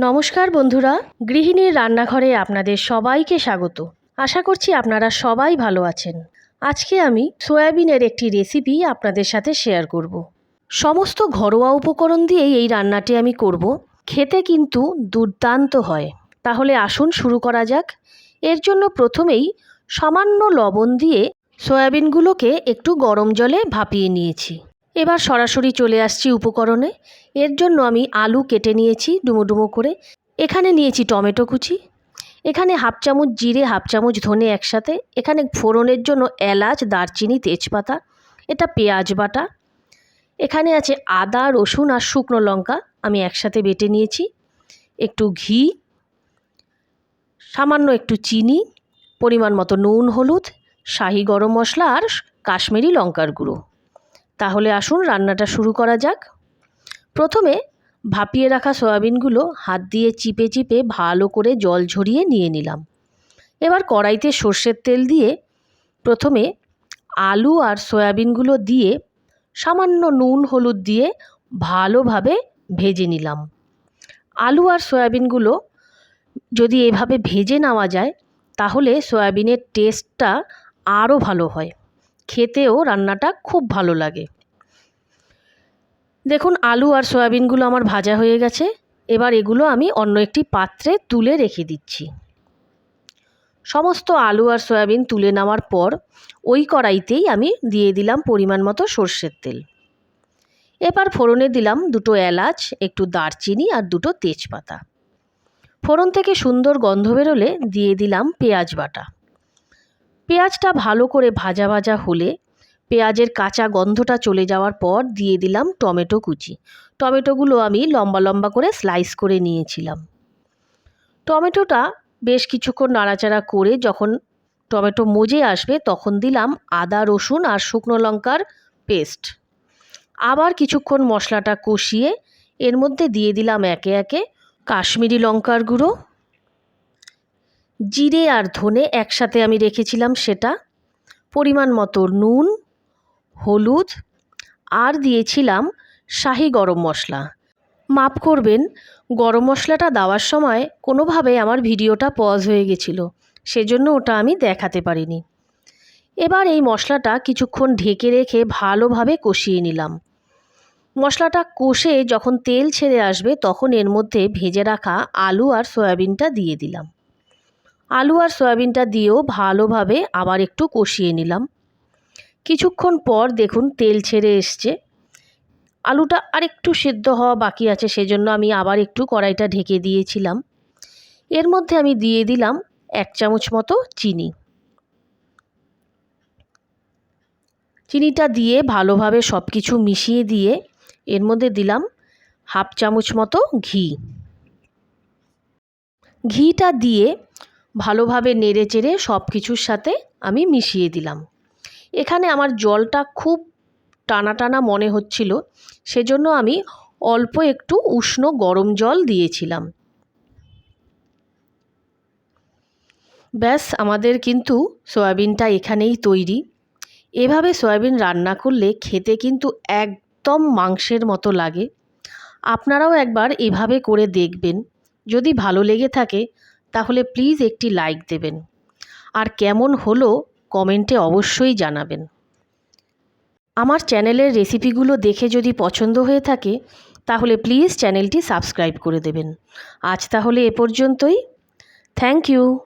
নমস্কার বন্ধুরা, গৃহিণীর রান্নাঘরে আপনাদের সবাইকে স্বাগত। আশা করছি আপনারা সবাই ভালো আছেন। আজকে আমি সয়াবিনের একটি রেসিপি আপনাদের সাথে শেয়ার করব। সমস্ত ঘরোয়া উপকরণ দিয়েই এই রান্নাটি আমি করব। খেতে কিন্তু দুর্দান্ত হয়। তাহলে আসুন শুরু করা যাক। এর জন্য প্রথমেই সামান্য লবণ দিয়ে সয়াবিনগুলোকে একটু গরম জলে ভাপিয়ে নিয়েছি। এবার সরাসরি চলে আসছি উপকরণে। এর জন্য আমি আলু কেটে নিয়েছি ডুমো ডুমো করে। এখানে নিয়েছি টমেটো কুচি। এখানে হাফ চামচ জিরে, হাফ চামচ ধনে একসাথে। এখানে ফোড়নের জন্য এলাচ, দারচিনি, তেজপাতা। এটা পেঁয়াজ বাটা। এখানে আছে আদা, রসুন আর শুকনো লঙ্কা আমি একসাথে বেটে নিয়েছি। একটু ঘি। সামান্য একটু চিনি। পরিমাণ মতো নুন, হলুদ, শাহি গরম মশলা আর কাশ্মীরি লঙ্কার গুঁড়ো। তাহলে আসুন রান্নাটা শুরু করা যাক। প্রথমে ভাপিয়ে রাখা সয়াবিনগুলো হাত দিয়ে চিপে চিপে ভালো করে জল ঝরিয়ে নিয়ে নিলাম। এবার কড়াইতে সর্ষের তেল দিয়ে প্রথমে আলু আর সয়াবিনগুলো দিয়ে সামান্য নুন, হলুদ দিয়ে ভালোভাবে ভেজে নিলাম। আলু আর সয়াবিনগুলো যদি এভাবে ভেজে নেওয়া যায়, তাহলে সয়াবিনের টেস্টটা আরও ভালো হয়। খেতেও রান্নাটা খুব ভালো লাগে। দেখুন, আলু আর সয়াবিনগুলো আমার ভাজা হয়ে গেছে। এবার এগুলো আমি অন্য একটি পাত্রে তুলে রেখে দিচ্ছি। সমস্ত আলু আর সয়াবিন তুলে নেওয়ার পর ওই কড়াইতেই আমি দিয়ে দিলাম পরিমাণ মতো সর্ষের তেল। এবার ফোড়নে দিলাম দুটো এলাচ, একটু দারচিনি আর দুটো তেজপাতা। ফোড়ন থেকে সুন্দর গন্ধ বেরোলে দিয়ে দিলাম পেঁয়াজ বাটা। পেঁয়াজটা ভালো করে ভাজা ভাজা হলে পেঁয়াজের কাঁচা গন্ধটা চলে যাওয়ার পর দিয়ে দিলাম টমেটো কুচি। টমেটোগুলো আমি লম্বা লম্বা করে স্লাইস করে নিয়েছিলাম। টমেটোটা বেশ কিছুক্ষণ নাড়াচাড়া করে যখন টমেটো মজে আসবে তখন দিলাম আদা, রসুন আর শুকনো লঙ্কার পেস্ট আবার কিছুক্ষণ মশলাটা কষিয়ে এর মধ্যে দিয়ে দিলাম একে একে কাশ্মীরি লঙ্কার গুঁড়ো জিরে আর ধনে একসাথে আমি রেখেছিলাম সেটা। পরিমাণ মতো নুন, হলুদ, আর দিয়েছিলাম শাহি গরম মশলা। মাপ করবেন, গরম মশলাটা দেওয়ার সময় কোনোভাবে আমার ভিডিওটা পজ হয়ে গেছিল, সেজন্য ওটা আমি দেখাতে পারিনি। এবার এই মশলাটা কিছুক্ষণ ঢেকে রেখে ভালোভাবে কষিয়ে নিলাম। মশলাটা কষে যখন তেল ছেড়ে আসবে তখন এর মধ্যে ভেজে রাখা আলু আর সয়াবিনটা দিয়ে দিলাম। আলু আর সয়াবিনটা দিয়েও ভালোভাবে আবার একটু কষিয়ে নিলাম। কিছুক্ষণ পর দেখুন তেল ছেড়ে এসছে। আলুটা আর একটু সেদ্ধ হওয়া বাকি আছে, সেজন্য আমি আবার একটু কড়াইটা ঢেকে দিয়েছিলাম। এর মধ্যে আমি দিয়ে দিলাম এক চামচ মতো চিনি। চিনিটা দিয়ে ভালোভাবে সব কিছু মিশিয়ে দিয়ে এর মধ্যে দিলাম হাফ চামচ মতো ঘি। ঘিটা দিয়ে ভালোভাবে নেড়ে চেড়ে সব কিছুর সাথে আমি মিশিয়ে দিলাম। এখানে আমার জলটা খুব টানা টানা মনে হচ্ছিল, সেজন্য আমি অল্প একটু উষ্ণ গরম জল দিয়েছিলাম। ব্যাস, আমাদের কিন্তু সয়াবিনটা এখানেই তৈরি। এভাবে সয়াবিন রান্না করলে খেতে কিন্তু একদম মাংসের মতো লাগে। আপনারাও একবার এভাবে করে দেখবেন। যদি ভালো লেগে থাকে তাহলে প্লিজ একটি লাইক দেবেন। আর কেমন হলো কমেন্টে অবশ্যই জানাবেন। আমার চ্যানেলের রেসিপিগুলো দেখে যদি পছন্দ হয়ে থাকে, তাহলে প্লিজ চ্যানেলটি সাবস্ক্রাইব করে দেবেন। আজ তাহলে এ পর্যন্তই। Thank you